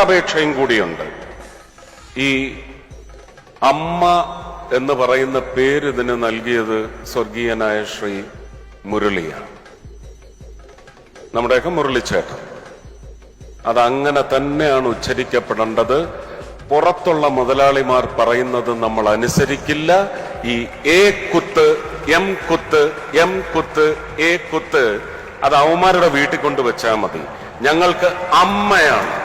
അപേക്ഷയും കൂടിയുണ്ട്. ഈ അമ്മ എന്ന് പറയുന്ന പേര് ഇതിന് നൽകിയത് സ്വർഗീയനായ ശ്രീ മുരളിയാണ്. നമ്മുടെയൊക്കെ മുരളിച്ചേട്ടൻ. അതങ്ങനെ തന്നെയാണ് ഉച്ചരിക്കപ്പെടേണ്ടത്. പുറത്തുള്ള മുതലാളിമാർ പറയുന്നത് നമ്മൾ അനുസരിക്കില്ല. ഈ എ കുത്ത് എം കുത്ത് എം കുത്ത് എ കുത്ത് അത് അവന്മാരുടെ വീട്ടിൽ കൊണ്ടുവച്ചാൽ മതി. ഞങ്ങൾക്ക് അമ്മയാണ്.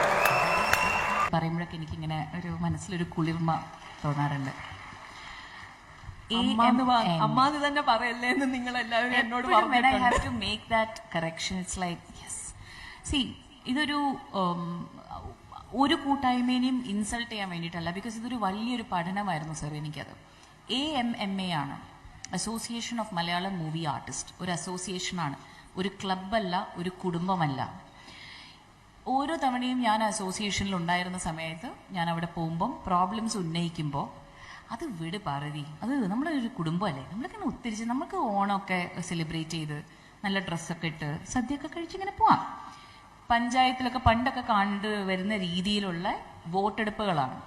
മനസ്സിലൊരു കുളിർമ തോന്നാറുണ്ട്. അമ്മാന്ന് തന്നെ പറയല്ലേ എന്ന് നിങ്ങൾ എല്ലാവരും എന്നോട് ഇതൊരു ഒരു കൂട്ടായ്മേനെയും ഇൻസൾട്ട് ചെയ്യാൻ വേണ്ടിയിട്ടല്ല ബിക്കോസ് ഇതൊരു വലിയൊരു പഠനമായിരുന്നു സർ എനിക്കത്. എ എം എം എ ആണ്. Association of Malayalam movie artist ഒരു അസോസിയേഷനാണ് ഒരു ക്ലബ്ബല്ല ഒരു കുടുംബമല്ല. ഓരോ തവണയും ഞാൻ അസോസിയേഷനിൽ ഉണ്ടായിരുന്ന സമയത്ത് ഞാൻ അവിടെ പോകുമ്പം പ്രോബ്ലംസ് ഉന്നയിക്കുമ്പോൾ അത് വിട് പാർവതി അത് നമ്മുടെ ഒരു കുടുംബമല്ലേ. നമ്മളിങ്ങനെ ഒത്തിരിച്ച് നമുക്ക് ഓണമൊക്കെ സെലിബ്രേറ്റ് ചെയ്ത് നല്ല ഡ്രസ്സൊക്കെ ഇട്ട് സദ്യയൊക്കെ കഴിച്ചിങ്ങനെ പോവാം. പഞ്ചായത്തിലൊക്കെ പണ്ടൊക്കെ കണ്ടു വരുന്ന രീതിയിലുള്ള വോട്ടെടുപ്പുകളാണ്.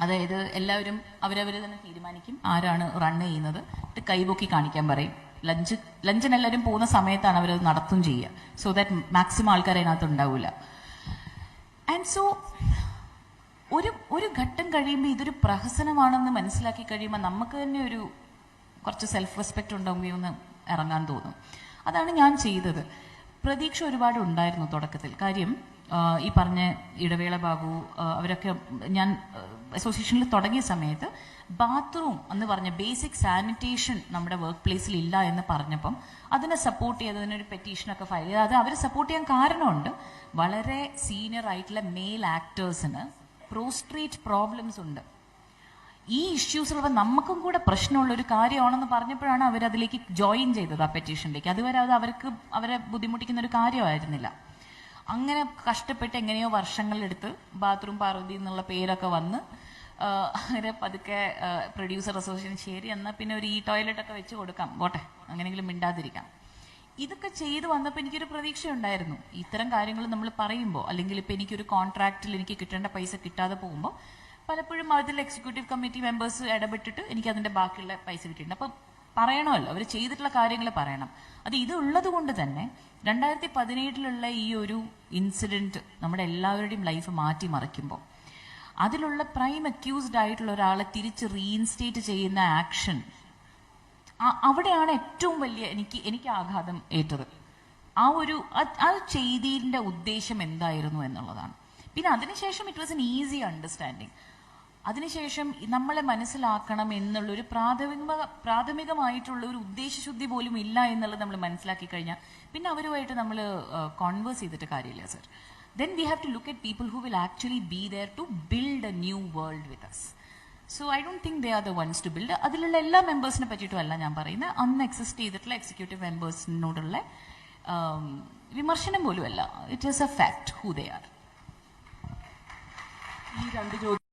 അതായത് എല്ലാവരും അവരവർ തന്നെ തീരുമാനിക്കും ആരാണ് റൺ ചെയ്യുന്നത്. എന്നിട്ട് കൈപൊക്കി കാണിക്കാൻ പറയും. ലഞ്ച് ലഞ്ചിന് എല്ലാവരും പോകുന്ന സമയത്താണ് അവരത് നടത്തും ചെയ്യുക. സോ ദാറ്റ് മാക്സിമം ആൾക്കാർ അതിനകത്ത് ഉണ്ടാവില്ല ആൻഡ് സോ ഒരു ഒരു ഘട്ടം കഴിയുമ്പോൾ ഇതൊരു പ്രഹസനമാണെന്ന് മനസ്സിലാക്കി കഴിയുമ്പോൾ നമുക്ക് തന്നെ ഒരു കുറച്ച് സെൽഫ് റെസ്പെക്റ്റ് ഉണ്ടാവുകയോ എന്ന് ഇറങ്ങാൻ തോന്നും. അതാണ് ഞാൻ ചെയ്തത്. പ്രതീക്ഷ ഒരുപാട് ഉണ്ടായിരുന്നു തുടക്കത്തിൽ. കാര്യം ഈ പറഞ്ഞ ഇടവേള ബാബു അവരൊക്കെ ഞാൻ അസോസിയേഷനിൽ തുടങ്ങിയ സമയത്ത് ബാത്റൂം എന്ന് പറഞ്ഞ ബേസിക് സാനിറ്റേഷൻ നമ്മുടെ വർക്ക് പ്ലേസിൽ ഇല്ല എന്ന് പറഞ്ഞപ്പം അതിനെ സപ്പോർട്ട് ചെയ്ത് അതിനൊരു പെറ്റീഷനൊക്കെ ഫയൽ ചെയ്ത് അത് അവർ സപ്പോർട്ട് ചെയ്യാൻ കാരണമുണ്ട്. വളരെ സീനിയർ ആയിട്ടുള്ള മെയിൽ ആക്ടേഴ്സിന് പ്രോസ്ട്രേറ്റ് പ്രോബ്ലംസ് ഉണ്ട്. ഈ ഇഷ്യൂസ് ഉള്ളപ്പോൾ നമുക്കും കൂടെ പ്രശ്നമുള്ള ഒരു കാര്യമാണെന്ന് പറഞ്ഞപ്പോഴാണ് അവർ അതിലേക്ക് ജോയിൻ ചെയ്തത് ആ പെറ്റീഷനിലേക്ക് അതുവരെ അത് അവർക്ക് അവരെ ബുദ്ധിമുട്ടിക്കുന്ന ഒരു കാര്യമായിരുന്നില്ല. അങ്ങനെ കഷ്ടപ്പെട്ട് എങ്ങനെയോ വർഷങ്ങളെടുത്ത് ബാത്റൂം പാർവതി എന്നുള്ള പേരൊക്കെ വന്ന് അങ്ങനെ പതുക്കെ പ്രൊഡ്യൂസർ അസോസിയേഷൻ ശരി എന്നാൽ പിന്നെ ഒരു ഈ ടോയ്ലറ്റ് ഒക്കെ വെച്ച് കൊടുക്കാം. പോട്ടെ അങ്ങനെയെങ്കിലും മിണ്ടാതിരിക്കാം. ഇതൊക്കെ ചെയ്തു വന്നപ്പോൾ എനിക്കൊരു പ്രതീക്ഷ ഉണ്ടായിരുന്നു ഇത്തരം കാര്യങ്ങൾ നമ്മൾ പറയുമ്പോൾ അല്ലെങ്കിൽ ഇപ്പം എനിക്കൊരു കോൺട്രാക്റ്റിൽ എനിക്ക് കിട്ടേണ്ട പൈസ കിട്ടാതെ പോകുമ്പോൾ പലപ്പോഴും അതിൽ എക്സിക്യൂട്ടീവ് കമ്മിറ്റി മെമ്പേഴ്സ് ഇടപെട്ടിട്ട് എനിക്ക് അതിന്റെ ബാക്കിയുള്ള പൈസ കിട്ടിയിട്ടുണ്ട്. അപ്പം പറയണമല്ലോ. അവർ ചെയ്തിട്ടുള്ള കാര്യങ്ങൾ പറയണം. അത് ഇത് ഉള്ളത് കൊണ്ട് തന്നെ രണ്ടായിരത്തി പതിനേഴിലുള്ള ഈ ഒരു ഇൻസിഡന്റ് നമ്മുടെ എല്ലാവരുടെയും ലൈഫ് മാറ്റി മറിക്കുമ്പോൾ അതിലുള്ള പ്രൈം അക്യൂസ്ഡ് ആയിട്ടുള്ള ഒരാളെ തിരിച്ച് റീഇൻസ്റ്റേറ്റ് ചെയ്യുന്ന ആക്ഷൻ അവിടെയാണ് ഏറ്റവും വലിയ എനിക്ക് എനിക്ക് ആഘാതം ഏറ്റത്. ആ ഒരു ആ- ചെയ്തിന്റെ ഉദ്ദേശം എന്തായിരുന്നു എന്നുള്ളതാണ്. പിന്നെ അതിനുശേഷം it was an easy understanding അതിനുശേഷം നമ്മളെ മനസ്സിലാക്കണം എന്നുള്ളൊരു പ്രാഥമിക പ്രാഥമികമായിട്ടുള്ള ഒരു ഉദ്ദേശശുദ്ധി പോലും ഇല്ല എന്നുള്ളത് നമ്മൾ മനസ്സിലാക്കി കഴിഞ്ഞാൽ പിന്നെ അവരുമായിട്ട് നമ്മൾ കോൺവേഴ്സ് ചെയ്തിട്ട് കാര്യമില്ല sir then we have to look at people who will actually be there to build a new world with us so I don't think they are the ones to build അതിലുള്ള എല്ലാ മെമ്പേഴ്സിനെ പറ്റിയിട്ടും അല്ല ഞാൻ പറയുന്നത്. അന്ന് exist ചെയ്തിട്ടുള്ള executive മെമ്പേഴ്സിനോടുള്ള വിമർശനം പോലും അല്ല it is a fact who they are ഈ രണ്ട് ചോദ്യം